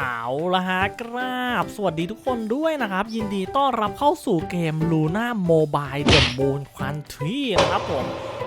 เอาละฮะกราบ สวัสดีทุกคนด้วยนะครับ ยินดีต้อนรับเข้าสู่เกม Luna Mobile The Moon Country นะครับผม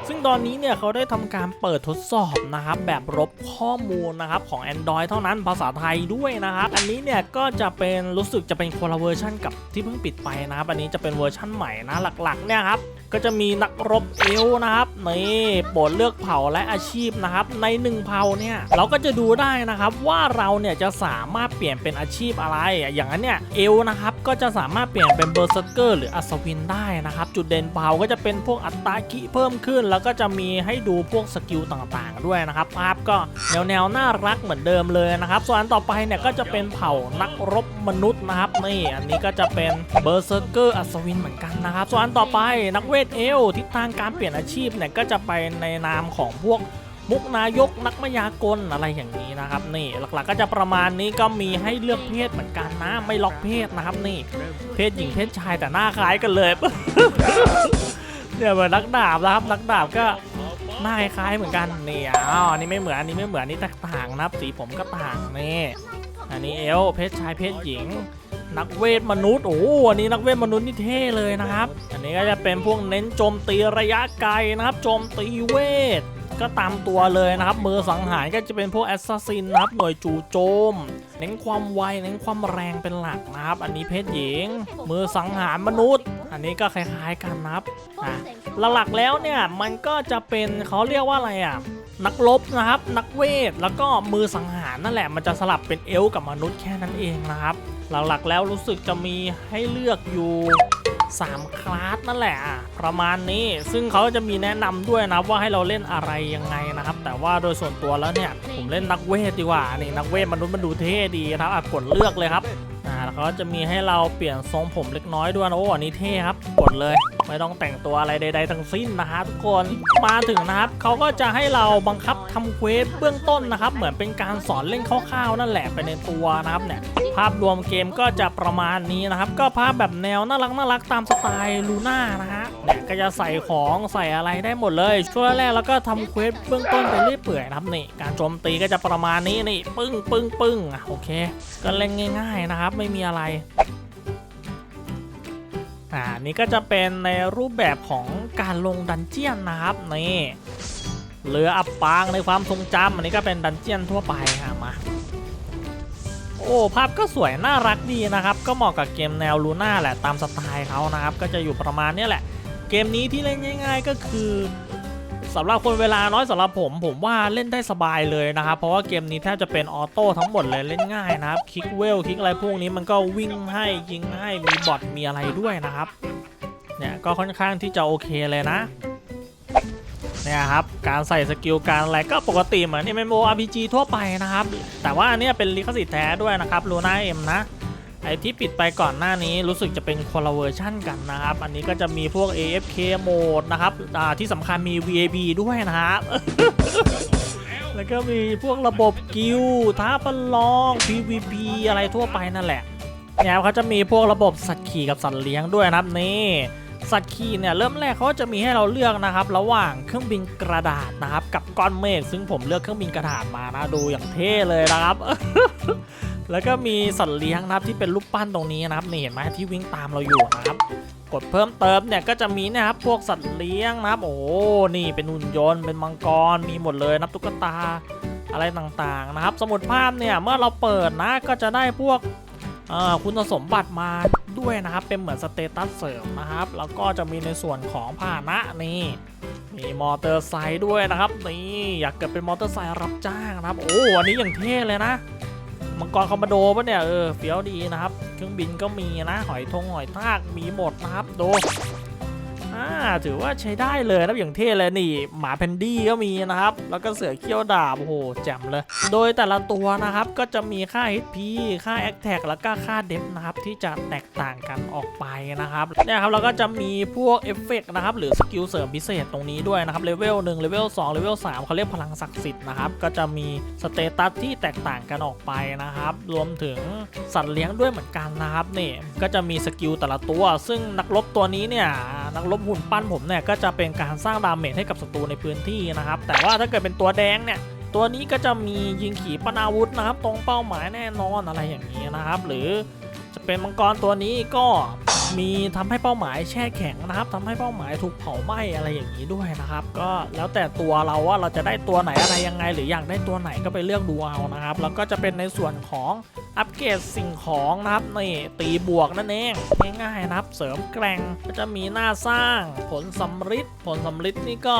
ซึ่งตอนนี้เนี่ยเขาได้ทำการเปิดทดสอบนะครับแบบลบข้อมูลนะครับของ Android เท่านั้นภาษาไทยด้วยนะครับ อันนี้เนี่ยก็จะเป็นรู้สึกจะเป็นคนละเวอร์ชันกับที่เพิ่งปิดไปนะครับ อันนี้จะเป็นเวอร์ชันใหม่นะหลักๆเนี่ยครับก็จะมีนักรบเอลนะครับนี่โปรดเลือกเผ่าและอาชีพนะครับ ในหนึ่งเผ่าเนี่ยเราก็จะดูได้นะครับว่าเราเนี่ยจะสามารถเปลี่ยนเป็นอาชีพอะไร อย่างนั้นเนี่ยเอลนะครับก็จะสามารถเปลี่ยนเป็นเบอร์เซอร์เกอร์หรืออัศวินได้นะครับ จุดเด่นเผ่าก็จะเป็นพวกอัตราคิเพิ่มขึ้น แล้วก็จะมีให้ดูพวกสกิลต่างๆ ด้วยนะครับภาพก็แนวแนวๆน่ารักเหมือนเดิมเลยนะครับส่วนต่อไปเนี่ยก็จะเป็นเผ่านักรบมนุษย์นะครับนี่อันนี้ก็จะเป็นเบอร์เซอร์เกอร์อัศวินเหมือนกันนะครับส่วนอันต่อไปนักเวทเอลทิศทางการเปลี่ยนอาชีพเนี่ยก็จะไปในนามของพวก มุกนายกนักมายากลอะไรอย่างนี้นะครับนี่หลักๆก็จะประมาณนี้ก็มีให้เลือกเพศเหมือนกันนะไม่ล็อกเพศนะครับนี่ เพศหญิงเพศชายแต่หน้าคล้ายกันเลยเนี่ยเหมือนนักดาบนะครับนักดาบก็หน้าคล้ายเหมือนกันนี่อ้าวอันนี้ไม่เหมือนอันนี้ไม่เหมือนอันนี้แตกต่างนะครับสีผมก็ต่างนี่อันนี้เอลเพศชายเพศหญิงนักเวทมนุษย์โอ้โหอันนี้นักเวทมนุษย์นี่เท่เลยนะครับ อันนี้ก็จะเป็นพวกเน้นโจมตีระยะไกลนะครับโจมตีเวท ก็ตามตัวเลยนะครับ มือสังหารก็จะเป็นพวกแอสซัสซินนะครับ หน่วยจู่โจม เน้นความไว เน้นความแรงเป็นหลักนะครับ อันนี้เพศหญิง มือสังหารมนุษย์ อันนี้ก็คล้ายๆกันนะครับอะหลักๆแล้วเนี่ยมันก็จะเป็นเขาเรียกว่าอะไรอะนักรบนะครับ นักเวท แล้วก็มือสังหารนั่นแหละ มันจะสลับเป็นเอลกับมนุษย์แค่นั้นเองนะครับ หลักๆแล้วรู้สึกจะมีให้เลือกอยู่ 3 คลาสนั่นแหละ ประมาณนี้ซึ่งเขาจะมีแนะนำด้วยนะว่าให้เราเล่นอะไรยังไงนะครับ แต่ว่าโดยส่วนตัวแล้วเนี่ย ผมเล่นนักเวทดีกว่านี่นักเวทมนุษย์มันดูเท่ดีนะครับกดเลือกเลยครับอ่าแล้วเขาจะมีให้เราเปลี่ยนทรงผมเล็กน้อยด้วยนะโอ้อันนี้เท่ครับกดเลยไม่ต้องแต่งตัวอะไรใด ๆ ทั้งสิ้นนะฮะทุกคนมาถึงนะครับเขาก็จะให้เราบังคับทำเควสเบื้องต้นนะครับ เหมือนเป็นการสอนเล่นคร่าวๆนั่นแหละไปในตัวนะครับเนี่ยภาพรวมเกมก็จะประมาณนี้นะครับ ก็ภาพแบบแนวน่ารักน่ารักตามสไตล์ลูน่านะฮะเนี่ยก็จะใส่ของใส่อะไรได้หมดเลย ช่วงแรกแล้วก็ทำเควสเบื้องต้นไปเรื่อยเปื่อยนะครับนี่การโจมตีก็จะประมาณนี้นี่ปึ้งปึ้งปึ้งอะโอเค ก็เล่นง่าย ๆนะครับ ไม่มีอะไร อ่านี่ก็จะเป็นในรูปแบบของการลงดันเจียนนะครับนี่เรืออับปางในความทรงจำอันนี้ก็เป็นดันเจียนทั่วไปค่ะมาโอ้ภาพก็สวยน่ารักดีนะครับ ก็เหมาะกับเกมแนวลูน่าแหละตามสไตล์เขานะครับ ก็จะอยู่ประมาณนี้แหละ เกมนี้ที่เล่นง่าย ๆ ก็คือ สำหรับคนเวลาน้อยสำหรับผม ผมว่าเล่นได้สบายเลยนะครับ เพราะว่าเกมนี้แทบจะเป็นออโต้ทั้งหมดเลยเล่นง่ายนะครับคลิกเวลคลิกอะไรพวกนี้มันก็วิ่งให้ยิงให้มีบอทมีอะไรด้วยนะครับเนี่ยก็ค่อนข้างที่จะโอเคเลยนะเนี่ยครับการใส่สกิลการอะไรก็ปกติเหมือน MMORPG ทั่วไปนะครับ แต่ว่าอันนี้เป็นลิขสิทธิ์แท้ด้วยนะครับลูน่าเอ็มนะ ไอที่ปิดไปก่อนหน้านี้รู้สึกจะเป็นคนละเวอร์ชั่นกันนะครับ อันนี้ก็จะมีพวก AFK โหมดนะครับที่สำคัญมี VAB ด้วยนะครับแล้วก็มีพวกระบบกิลท้าประลอง PVP อะไรทั่วไปนั่นแหละเนี่ยเขาจะมีพวกระบบสัตว์ขี่กับสัตว์เลี้ยงด้วยนะครับนี่ สัตว์ขี่เนี่ยเริ่มแรกเขาจะมีให้เราเลือกนะครับ ระหว่างเครื่องบินกระดาษนะครับ กับก้อนเมฆซึ่งผมเลือกเครื่องบินกระดาษมานะดูอย่างเท่เลยนะครับ แล้วก็มีสัตว์เลี้ยงนะครับที่เป็นรูปปั้นตรงนี้นะครับนี่เห็นไหมที่วิ่งตามเราอยู่นะครับ กดเพิ่มเติมเนี่ยก็จะมีนะครับพวกสัตว์เลี้ยงนะครับ โอ้โหนี่เป็นหุ่นยนต์เป็นมังกรมีหมดเลยนะครับตุ๊กตาอะไรต่างๆนะครับ สมุดภาพเนี่ยเมื่อเราเปิดนะก็จะได้พวกคุณสมบัติมา ด้วยนะครับ เป็นเหมือนสเตตัสเสริมนะครับ แล้วก็จะมีในส่วนของพาหนะนี่มีมอเตอร์ไซค์ด้วยนะครับ นี่อยากเกิดเป็นมอเตอร์ไซค์รับจ้างนะครับ โอ้อันนี้อย่างเท่เลยนะมังกรคอมบโดปะเนี่ยเออเฟี้ยวดีนะครับ เครื่องบินก็มีนะ หอยทงหอยทากมีหมดนะครับดู ถือว่าใช้ได้เลยนะอย่างเท่เลยนี่ หมาแพนดี้ก็มีนะครับ แล้วก็เสือเขี้ยวดาบโอ้โหแจ่มเลย โดยแต่ละตัวนะครับก็จะมีค่า HP ค่า a t t a c แล้วก็ค่าเดฟนะครับที่จะแตกต่างกันออกไปนะครับเนี่ยครับเราก็จะมีพวกเอฟเฟกนะครับหรือสกิลเสริมพิเศษตรงนี้ด้วยนะครับเลเวล1เลเวล2เลเวล3เขาเรียกพลังศักดิ์สิทธิ์นะครับก็จะมีสเตตัสที่แตกต่างกันออกไปนะครับรวมถึงสัตว์เลี้ยงด้วยเหมือนกันนะครับนี่ก็จะมีสกิลแต่ละตัว ซึ่งนักรบตัวนี้เนี่ย นักรบหุ่นปั้นผมเนี่ยก็จะเป็นการสร้างดาเมจให้กับศัตรูในพื้นที่นะครับ แต่ว่าถ้าเกิดเป็นตัวแดงเนี่ยตัวนี้ก็จะมียิงขีปนาวุธนะครับ ตรงเป้าหมายแน่นอนอะไรอย่างนี้นะครับ หรือจะเป็นมังกรตัวนี้ก็มีทำให้เป้าหมายแช่แข็งนะครับทำให้เป้าหมายถูกเผาไหม้อะไรอย่างนี้ด้วยนะครับ ก็แล้วแต่ตัวเราว่าเราจะได้ตัวไหนอะไรยังไง หรืออยากได้ตัวไหนก็ไปเลือกดูเอานะครับ แล้วก็จะเป็นในส่วนของ อัปเกรดสิ่งของนะครับนี่ตีบวกนั่นเองง่ายๆนะครับ เสริมแกร่งก็จะมีหน้าสร้าง ผลสำริดผลสำริดนี่ก็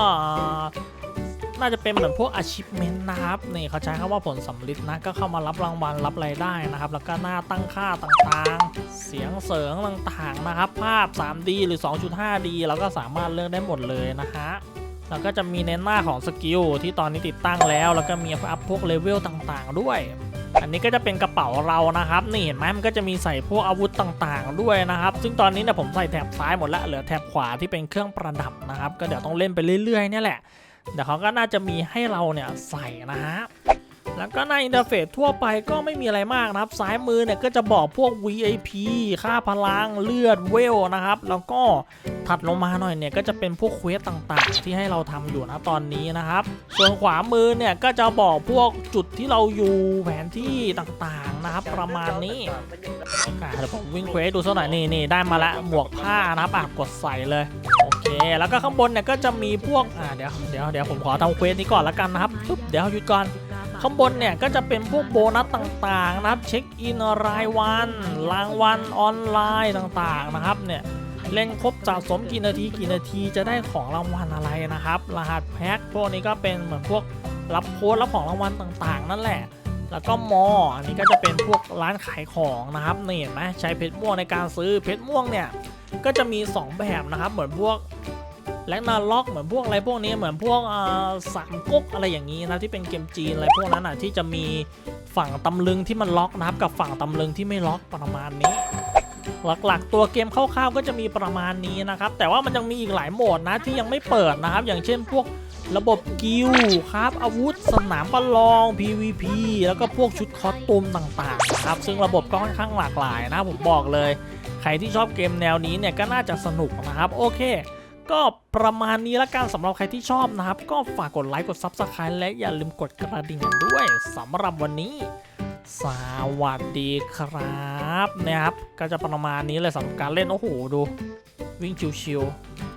น่าจะเป็นเหมือนพวก achievement นะครับนี่เขาใช้คำว่าผลสำลิดนะก็เข้ามารับรางวัลรับรายได้นะครับ แล้วก็หน้าตั้งค่าต่างๆ เสียงเสริงต่างๆนะครับ ภาพ 3D หรือ 2.5D เราก็สามารถเลือกได้หมดเลยนะฮะแล้วก็จะมีในหน้าของสกิลที่ตอนนี้ติดตั้งแล้ว แล้วก็มีอัพพวกเลเวลต่างๆ ด้วย อันนี้ก็จะเป็นกระเป๋าเรานะครับ นี่เห็นไหมมันก็จะมีใส่พวกอาวุธต่างๆ ด้วยนะครับ ซึ่งตอนนี้เนี่ยผมใส่แถบซ้ายหมดละเหลือแถบขวาที่เป็นเครื่องประดับนะครับ ก็เดี๋ยวต้องเล่นไปเรื่อยๆเนี่ยแหละเดี๋ยวเขาก็น่าจะมีให้เราเนี่ยใส่นะฮะ แล้วก็ในอินเทอร์เฟซทั่วไปก็ไม่มีอะไรมากนะครับ ซ้ายมือเนี่ยก็จะบอกพวก VIP ค่าพลังเลือดเวลนะครับ แล้วก็ถัดลงมาหน่อยเนี่ยก็จะเป็นพวกเควสต่างๆ ที่ให้เราทำอยู่นะตอนนี้นะครับ ส่วนขวามือเนี่ยก็จะบอกพวกจุดที่เราอยู่แผนที่ต่างๆนะครับ ประมาณนี้อะเดี๋ยวผมวิ่งเควสดูสักหน่อยนี่นี่ได้มาละหมวกผ้านะครับอะกดใส่เลยโอเค แล้วก็ข้างบนเนี่ยก็จะมีพวกอ่าเดี๋ยวเดี๋ยวเดี๋ยวผมขอทำเควสนี้ก่อนละกันนะครับปุ๊บเดี๋ยวหยุดก่อน ข้างบนเนี่ยก็จะเป็นพวกโบนัสต่างๆนะครับ เช็คอินรายวัน รางวัลออนไลน์ต่างๆนะครับเนี่ยเล่นครบสะสมกี่นาทีกี่นาทีจะได้ของรางวัลอะไรนะครับ รหัสแพ็คพวกนี้ก็เป็นเหมือนพวกรับโค้ดรับของรางวัลต่างๆ นั่นแหละ แล้วก็มออันนี้ก็จะเป็นพวกร้านขายของนะครับนี่เห็นไหมใช้เพชรม่วงในการซื้อเพชรม่วงเนี่ยก็จะมี 2 แบบนะครับ เหมือนพวก แลกนาล็อกเหมือนพวกอะไรพวกนี้เหมือนพวกสามก๊กอะไรอย่างนี้นะที่เป็นเกมจีนอะไรพวกนั้นอะที่จะมีฝั่งตำลึงที่มันล็อกนะครับกับฝั่งตำลึงที่ไม่ล็อกประมาณนี้ หลักๆ ตัวเกมคร่าวๆก็จะมีประมาณนี้นะครับ แต่ว่ามันยังมีอีกหลายโหมดนะที่ยังไม่เปิดนะครับ อย่างเช่นพวกระบบกิลครับอาวุธสนามประลอง PVP แล้วก็พวกชุดคอสตูมต่างๆครับซึ่งระบบก็ค่อนข้างหลากหลายนะผมบอกเลย ใครที่ชอบเกมแนวนี้เนี่ยก็น่าจะสนุกนะครับโอเค ก็ประมาณนี้ละกันสำหรับใครที่ชอบนะครับ ก็ฝากกดไลค์กด Subscribe และอย่าลืมกดกระดิ่งกันด้วยสำหรับวันนี้ สวัสดีครับนะครับ ก็จะประมาณนี้เลยสำหรับการเล่น โอ้โห ดู วิ่งชิวๆ